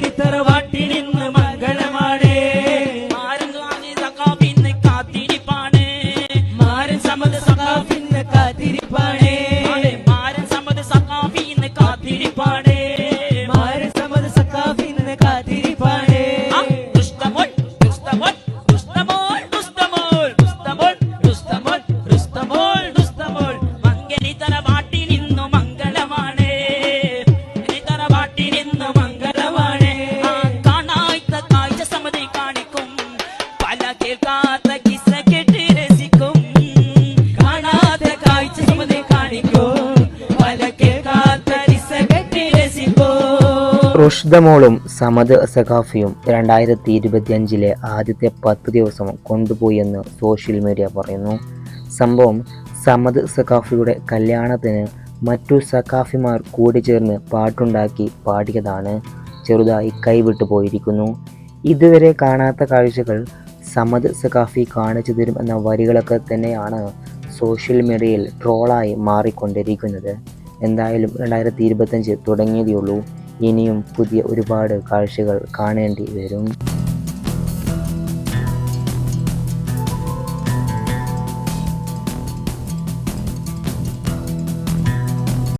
Merita. റുഷ്ദമോളും Samad സഖാഫിയും രണ്ടായിരത്തി ഇരുപത്തിയഞ്ചിലെ ആദ്യത്തെ പത്ത് ദിവസം കൊണ്ടുപോയെന്ന് സോഷ്യൽ മീഡിയ പറയുന്നു. സംഭവം സമദ് സഖാഫിയുടെ കല്യാണത്തിന് മറ്റു സഖാഫിമാർ കൂടി ചേർന്ന് പാട്ടുണ്ടാക്കി പാടിയതാണ് ചെറുതായി കൈവിട്ടു പോയിരിക്കുന്നു. ഇതുവരെ കാണാത്ത കാഴ്ചകൾ സമദ് സഖാഫി കാണിച്ചു തരും എന്ന വരികളൊക്കെ തന്നെയാണ് സോഷ്യൽ മീഡിയയിൽ ട്രോളായി മാറിക്കൊണ്ടിരിക്കുന്നത് എന്തായാലും രണ്ടായിരത്തി ഇരുപത്തഞ്ച് തുടങ്ങിയതേ ഉള്ളൂ ഇനിയും പുതിയ ഒരുപാട് കാഴ്ചകൾ കാണേണ്ടി വരും.